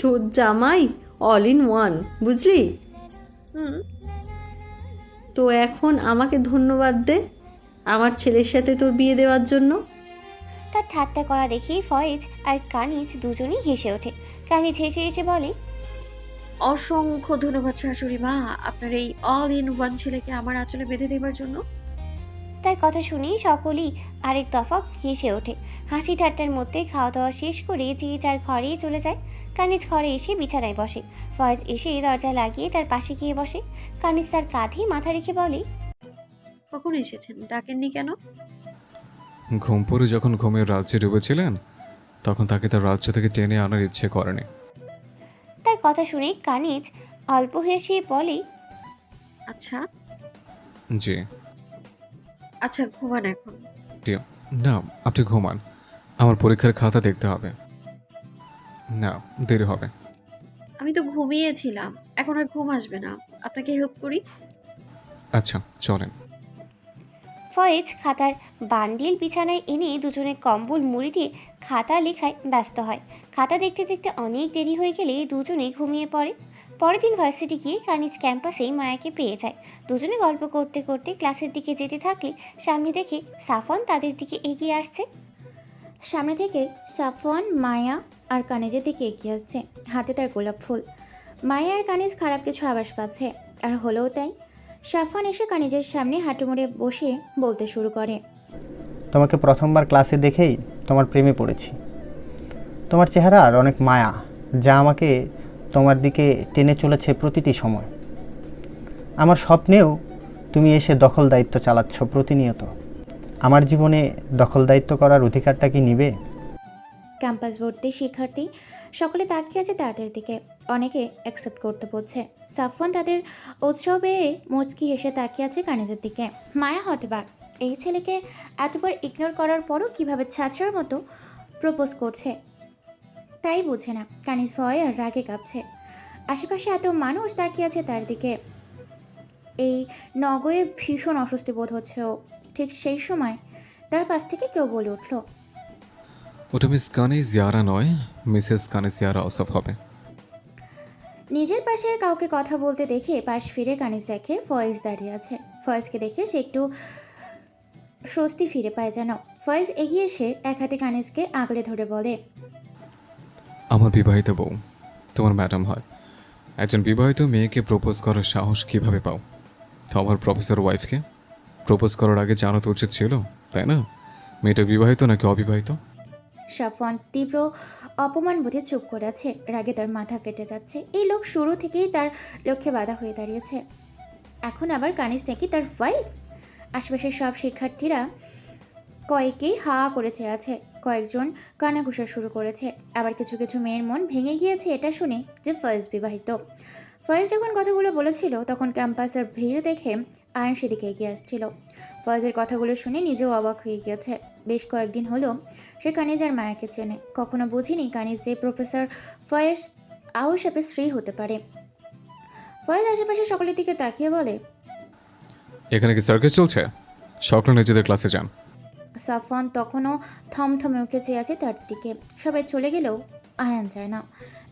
তোর জামাই all in one বুঝলি? তো এখন আমাকে ধন্যবাদ দে আমার ছেলের সাথে তোর বিয়ে দেওয়ার জন্য। তার ঠাট্টা করা দেখেই ফয়েজ আর কানিজ দুজনেই হেসে ওঠে। কানিজ হেসে হেসে বলে অসংখ্য ধন্যবাদ শাশুড়ি মা আপনার এই অল ইন ওয়ান ছেলেকে আমার আঁচলে বেঁধে দেবার জন্য। তার কথা শুনেই সকলেই আরেক দফা হেসে ওঠে। হাসি ঠাট্টার মধ্যে খাওয়া দাওয়া শেষ করে যে তার ঘরেই চলে যায় কানিজ ঘরে এসে বিছানায় বসে। ফয়েজ এসে দরজা লাগিয়ে তার পাশে গিয়ে বসে। কানিজ তার কাঁধে মাথা রেখে বলে কখন এসেছেন? ডাকেননি কেন? ঘুম পড়ে যখন ঘুমের রাজ্যে ডুবেছিলেন তখন তাকে তার রাজ্য থেকে টেনে আনার ইচ্ছে করেনি। তার কথা শুনে কানিজ অল্প হেসে বলে আচ্ছা? জি। আচ্ছা ঘুমান এখন। প্রিয় না আপনি ঘুমান। আমার পরীক্ষার খাতা দেখতে হবে। না দেরি হবে। আমি তো ঘুমিয়েছিলাম। এখন আর ঘুম আসবে না। আপনাকে হেল্প করি? আচ্ছা চলেন। ফয়েজ খাতার বান্ডিল বিছানায় এনে দুজনে কম্বল মুড়ি দিয়ে খাতা লেখায় ব্যস্ত হয়। খাতা দেখতে দেখতে অনেক দেরি হয়ে গেলে দুজনে ঘুমিয়ে পড়ে। পরের দিন ভার্সিটি গিয়ে কানিজ ক্যাম্পাসেই মায়াকে পেয়ে যায়। দুজনে গল্প করতে করতে ক্লাসের দিকে যেতে থাকলে সামনে দেখে সাফন তাদের দিকে এগিয়ে আসছে। সামনে থেকে সাফওয়ান মায়া আর কানিজের দিকে এগিয়ে আসছে হাতে তার গোলাপ ফুল। মায়া আর কানিজ খারাপ কিছু আভাস পাচ্ছে আর হলেও তাই সাফওয়ান এসে কানিজের সামনে হাঁটু মুড়ে বসে বলতে শুরু করে। তোমাকে প্রথমবার ক্লাসে দেখেই তোমার প্রেমে পড়েছি। তোমার চেহারা আর অনেক মায়া যা আমাকে তোমার দিকে টেনে চলেছে প্রতিটি সময়। আমার স্বপ্নেও তুমি এসে দখল দায়িত্ব চালাচ্ছ প্রতিনিয়ত। আমার জীবনে দখল দায়িত্ব করার অধিকারটা কি নিবে? ক্যাম্পাস ভর্তি শিক্ষার্থী সকলে তাকিয়ে আছে তাদের দিকে। অনেকে অ্যাকসেপ্ট করতে বলছে। সাফওয়ান তাদের উৎসবে মুচকি হেসে তাকিয়ে আছে কানিজের দিকে। মায়া হতবার এই ছেলেকে এতবার ইগনোর করার পরও কীভাবে ছাছার মতো প্রপোজ করছে? তাই বুঝে না। কানিজ ভয় আর রাগে কাঁপছে। আশেপাশে এত মানুষ তাকিয়ে আছে তার দিকে। এই নগয়ে ভীষণ অস্বস্তি বোধ হচ্ছে ও। ঠিক সেই সময় তার পাশ থেকে কেউ বলে উঠল ওটা মিস কানে জিয়ারা নয় মিসেস কানে জিয়ারা অসফ হবে। নিজের পাশে কাউকে কথা বলতে দেখে পাশ ফিরে কানিজ দেখে ফয়েজ দাঁড়িয়ে আছে। ফয়েজকে দেখে সে একটু স্বস্তি ফিরে পায় যেন। ফয়েজ এগিয়ে এসে এক হাতে কানিজকে আগলে ধরে বলে আমার বিবাহিত বউ, তোমার ম্যাডাম হয়। একজন বিবাহিত মেয়েকে প্রপোজ করার সাহস কীভাবে পাও? আমার প্রফেসর ওয়াইফকে প্রপোজ করার আগে জানা তো উচিত ছিল, তাই না? মেয়েটা বিবাহিত নাকি অবিবাহিত? সাফওয়ান তীব্র অপমান বোধে চুপ করে আছে। রাগে তার মাথা ফেটে যাচ্ছে। এই লোক শুরু থেকেই তার লক্ষ্যে বাধা হয়ে দাঁড়িয়েছে। এখন আবার কানিজ নাকি তার ওয়াইফ আশেপাশের সব শিক্ষার্থীরা কয়েকেই হা করে চেয়ে আছে। কয়েকজন কানাঘুষা শুরু করেছে। আবার কিছু কিছু মেয়ের মন ভেঙে গিয়েছে এটা শুনে যে ফয়েজ বিবাহিত। ফয়েজ যখন কথাগুলো বলেছিল, তখন ক্যাম্পাসের ভিড় দেখে আয়ন সেদিকে এগিয়ে আসছিল। ফয়েজের কথাগুলো শুনে নিজেও অবাক হয়ে গিয়েছে। বেশ কয়েকদিন হলো সে কানিজ আর মায়াকে চেনে। কখনো বুঝিনি কানিজ যে প্রফেসর ফয়েজ আউসাপের স্ত্রী হতে পারে। ফয়েজ আশেপাশে সকলের দিকে তাকিয়ে বলে, এখানে কি সার্কাস চলছে? সকলে নিজেদের ক্লাসে যান। সাফওয়ান তখনও থমথমে উঠে চেয়ে আছে তার দিকে। সবাই চলে গেলেও আয়ান যায় না।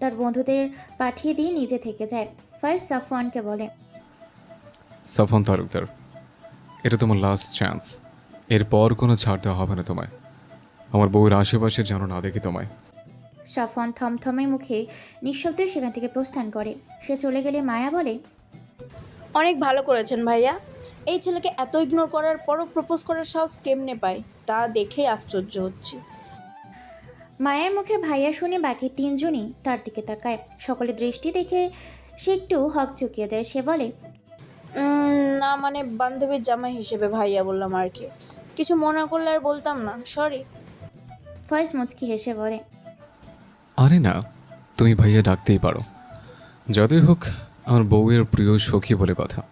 তার বন্ধুদের পাঠিয়ে দিয়ে নিজে থেকে যায়। ফয়েজ সাফওয়ানকে বলে সাফন তালুকদার এটা তোমার লাস্ট চান্স এরপর কোনো ছাড় দেওয়া হবে না তোমায়। আমার বউয়ের আশেপাশে যেন না দেখি তোমায়। সাফওয়ান থমথমে মুখে নিঃশব্দে সেখান থেকে প্রস্থান করে। সে চলে গেলে মায়া বলে অনেক ভালো করেছেন ভাইয়া। এই ছেলেকে এত ইগনোর করার পরও প্রপোজ করার সাহস কেমনে পায়? তা দেখেই আশ্চর্য হচ্ছি। মায়ের মুখে ভাইয়া শুনে বাকি তিনজনই তার দিকে তাকায়। সকলে দৃষ্টি দেখে সে একটু হক চুকিয়ে যায় সে বলে উম, না মানে বান্ধবীর জামাই হিসেবে ভাইয়া বললাম আর কি। কিছু মনে করলে আর বলতাম না সরি ফয়েজ মুচকি হেসে বলে আরে না তুমি ভাইয়া ডাকতেই পারো। যতই হোক আমার বউয়ের প্রিয় সখী বলে কথা।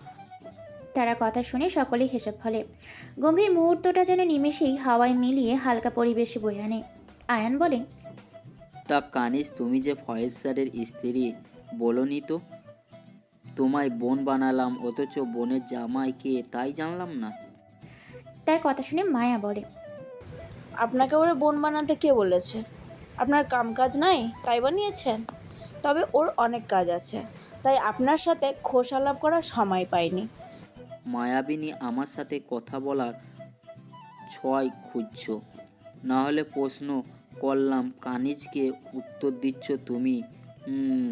তারা কথা শুনে সকলেই হেসে ফলে। গম্ভীর মুহূর্তটা যেন নিমেষেই হাওয়ায় মিলিয়ে হালকা পরিবেশে বয়ে আনে। আয়ান বলে তা কানিস তুমি যে ফয়েজ স্যারের স্ত্রী বলনি তো? তোমায় বোন বানালাম অথচ বোনের জামাই কে তাই জানলাম না। তার কথা শুনে মায়া বলে আপনাকে ওরে বোন বানাতে কে বলেছে? আপনার কাম কাজ নাই তাই বানিয়েছেন? তবে ওর অনেক কাজ আছে তাই আপনার সাথে খোশালাপ করার সময় পাইনি। মায়াবিনী আমার সাথে কথা বলার ছয় খুঁজছ। না হলে প্রশ্ন করলাম কানিজকে উত্তর দিচ্ছ তুমি?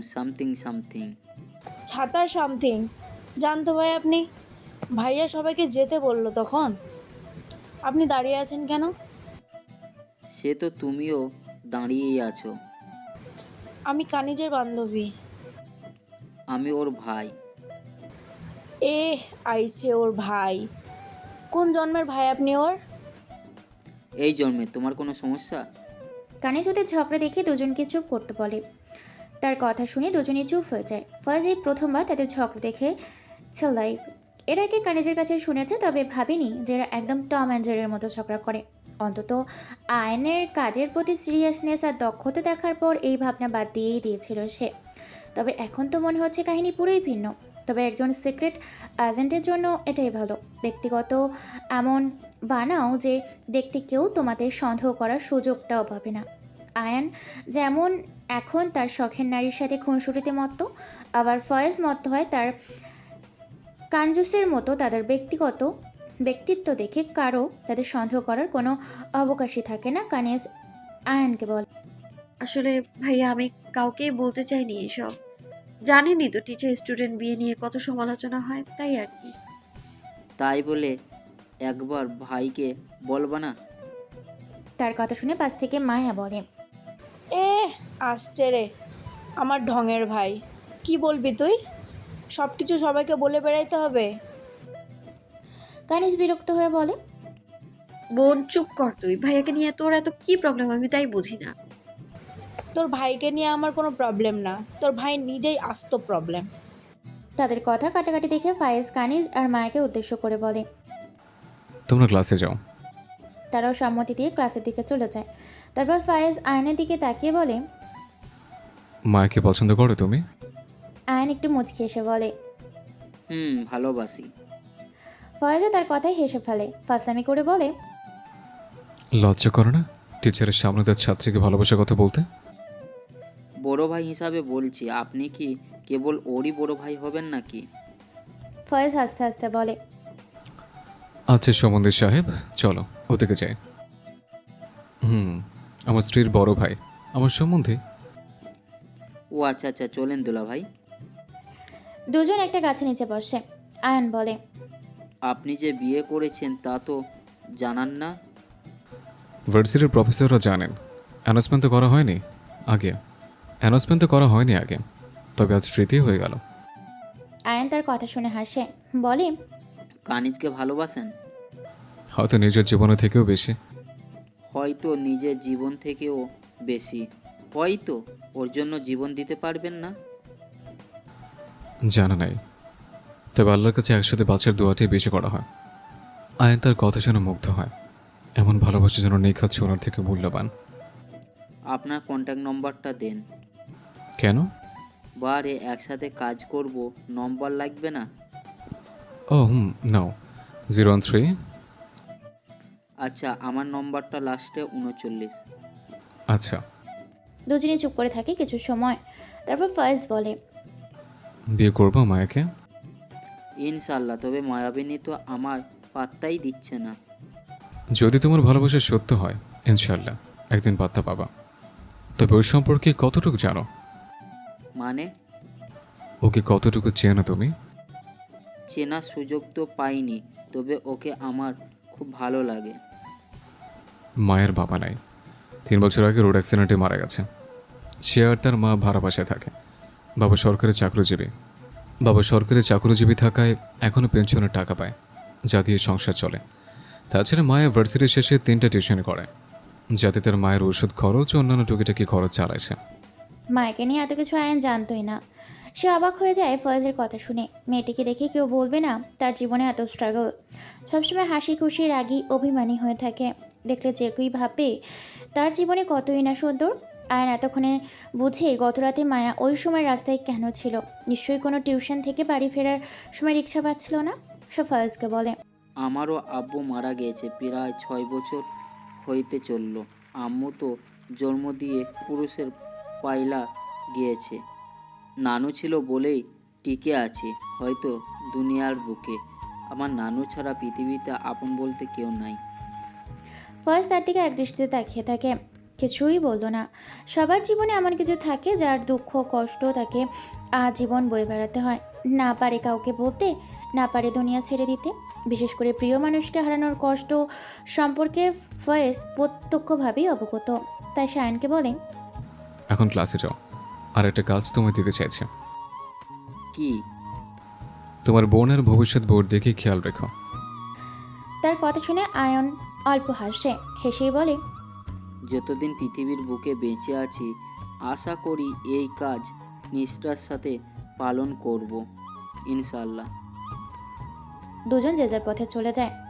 Something something. ছাতার সামথিং। জানতো ভাই আপনি? ভাইয়া সবাইকে যেতে বলল তখন। আপনি দাঁড়িয়ে আছেন কেন? সে তো তুমিও দাঁড়িয়েই আছো। আমি কানিজের বান্ধবী। আমি ওর ভাই। এ আইছে ওর ভাই। কোন জন্মের ভাই আপনি ওর? এই জন্মে তোমার কোনো সমস্যা? কানিজ ওদের ঝগড়া দেখে দুজনকে চুপ করতে বলে। তার কথা শুনে দুজনেই চুপ হয়ে যায়। ফয়েজ এই প্রথমবার তাদের ঝগড়া দেখে ছেলাই। এর আগে কানিজের কাছে শুনেছে তবে ভাবিনি যে এরা একদম টম অ্যান্ড জেরির মতো ঝগড়া করে। অন্তত আয়নের কাজের প্রতি সিরিয়াসনেস আর দক্ষতা দেখার পর এই ভাবনা বাদ দিয়েই দিয়েছিল সে। তবে এখন তো মনে হচ্ছে কাহিনী পুরোই ভিন্ন। তবে একজন সিক্রেট এজেন্টের জন্য এটাই ভালো। ব্যক্তিগত এমন বানাও যে দেখতে কেউ তোমাদের সন্দেহ করার সুযোগটাও পাবে না। আয়ান যেমন এখন তার শখের নারীর সাথে খুনসুটিতে মত্ত, আবার ফয়েজ মত্ত হয় তার কাঞ্জুসের মতো তাদের ব্যক্তিগত ব্যক্তিত্ব দেখে কারও তাদের সন্দেহ করার কোনো অবকাশই থাকে না, কানেজ আয়ানকে বল। আসলে ভাইয়া, আমি কাউকেই বলতে চাইনি এসব। জানেনই তো টিচার স্টুডেন্ট বিয়ে নিয়ে কত সমালোচনা হয় তাই আর কি। তাই বলে একবার ভাইকে বলবা না? তার কথা শুনে পাশ থেকে মায়া বলে এ আসছে রে আমার ঢঙের ভাই। কি বলবি তুই? সব কিছু সবাইকে বলে বেড়াইতে হবে। কানিজ বিরক্ত হয়ে বলে বোন চুপ কর তুই। ভাইয়াকে নিয়ে তোর এত কি প্রবলেম আমি তাই বুঝি না। তোর ভাইকে নিয়ে আমার কোনো প্রবলেম না। তোর ভাই নিজেই আস্ত প্রবলেম তাদের কথা কাটাকাটি দেখে ফায়েজ কানিজ আর মায়াকে উদ্দেশ্য করে বলে তোমরা ক্লাসে যাও। তারাও সম্মতি দিয়ে ক্লাসের দিকে চলে যায়। তারপর ফায়েজ আয়নের দিকে তাকিয়ে বলে মায়াকে পছন্দ করো তুমি? আয়ন একটু মুচকি এসে বলে হুম ভালোবাসি। ফয়েজও তার কথাই হেসে ফেলে। ফাসলামি করে বলে লজ্জা করো না টিচারের সামনে তার ছাত্রীকে ভালোবাসার কথা বলতে? বড় ভাই হিসাবে বলছি আপনি কি কেবল ওরই বড় ভাই হবেন নাকি? ফয়েজ হাসতে হাসতে বলে। আচ্ছা সমন্দির সাহেব চলো ওদিকে যাই। হুম আমার স্ত্রীর বড় ভাই আমার সম্বন্ধে ও আচ্ছা আচ্ছা চলেন দুলা ভাই। দুজন একটা গাছের নিচে বসে আয়ন বলে। আপনি যে বিয়ে করেছেন তা তো জানান না? ভার্সিটির প্রফেসররা জানেন অ্যানাউন্সমেন্ট তো করা হয়নি আগে। অ্যানাউন্সমেন্ট তো করা হয়নি আগে তবে আজ স্মৃতি হয়ে গেল। আয়ন তার কথা শুনে হাসে। বলে কানিজকে ভালোবাসেন? হয়তো নিজের জীবনে থেকেও বেশি। হয়তো নিজের জীবন থেকেও বেশি। হয়তো ওর জন্য জীবন দিতে পারবেন না? জানা নাই। তবে আল্লাহর কাছে একসাথে বাচ্চার দোয়াটাই বেশি করা হয়। আয়ন তার কথা যেন মুগ্ধ হয়। এমন ভালোবাসা যেন নেই খাচ্ছে ওনার থেকে মূল্যবান। আপনার কন্ট্যাক্ট নম্বরটা দেন। কেন? বারে একসাথে কাজ করব নম্বর লাগবে না। ও হুম নাও। Zero one three. আচ্ছা আমার নম্বরটা লাস্টে উনচল্লিশ। আচ্ছা। দুজনে চুপ করে থাকে কিছু সময়। তারপর ফয়েজ বলে বিয়ে করব মায়াকে? ইনশাল্লাহ তবে মায়াবিনী তো আমার পাত্তাই দিচ্ছে না। যদি তোমার ভালোবাসা সত্য হয় ইনশাল্লাহ একদিন পাত্তা পাবা। তবে ওই সম্পর্কে কতটুকু জানো? মানে? ওকে কতটুকু চেনো তুমি? চেনার সুযোগ তো পাইনি তবে ওকে আমার খুব ভালো লাগে। মায়ের বাবা নাই। তিন বছর আগে রোড অ্যাক্সিডেন্টে মারা গেছে। সে আর তার মা ভাড়া বাসায় থাকে। বাবা সরকারি চাকরিজীবী। বাবা সরকারি চাকরিজীবী থাকায় এখনও পেনশনের টাকা পায় যা দিয়ে সংসার চলে। তাছাড়া মায়ের ভার্সিটির শেষে তিনটা টিউশন করে যাতে তার মায়ের ওষুধ খরচ ও অন্যান্য টুকিটাকি খরচ চালাইছে মায়কে নিয়ে এত কিছু আয়ন জানতোই না। সে অবাক হয়ে যায় ফয়েজের কথা শুনে। মেয়েটিকে দেখে কেউ বলবে না, তার জীবনে এত স্ট্রাগল সবসময় হাসি, খুশি, রাগী, অভিমানী হয়ে থাকে। দেখলে যে কেউই ভাবে, তার জীবনে কতই না সুন্দর। আয়ন এতক্ষণে বুঝে গতরাতে মায়া ওই সময় রাস্তায় কেন ছিল। নিশ্চয়ই কোনো টিউশন থেকে বাড়ি ফেরার সময় রিক্সা পাচ্ছিল না? সে ফয়েজকে বলে, আমারও আব্বু মারা গিয়েছে, প্রায় ছয় বছর হইতে চলল। আম্মু তো জন্ম দিয়ে পুরুষের পাইলা গিয়েছে। নানু ছিল বলেই টিকে আছে, হয়তো দুনিয়ার বুকে। আমার নানু ছাড়া পৃথিবীতে আপন বলতে কেউ নাই। ফয়েজ তার দিকে এক দৃষ্টিতে তাকিয়ে থাকে। কিছুই বলল না। সবার জীবনে এমন কিছু থাকে যার দুঃখ, কষ্ট তাকে আজীবন বয়ে বেড়াতে হয়। না পারে কাউকে বলতে, না পারে দুনিয়া ছেড়ে দিতে। বিশেষ করে প্রিয় মানুষকে হারানোর কষ্ট সম্পর্কে ফয়েজ প্রত্যক্ষভাবেই অবগত। তাই শায়নকে বলে এখন ক্লাসে যাও। আর একটা কাজ তোমায় দিতে চাইছে। কি? তোমার বোনের ভবিষ্যৎ বোর্ড দেখে খেয়াল রেখো। তার কথা শুনে আয়ন অল্প হাসে হেসেই বলে যতদিন পৃথিবীর বুকে বেঁচে আছি আশা করি এই কাজ নিষ্ঠার সাথে পালন করব ইনশাল্লাহ দুজন যে যার পথে চলে যায়।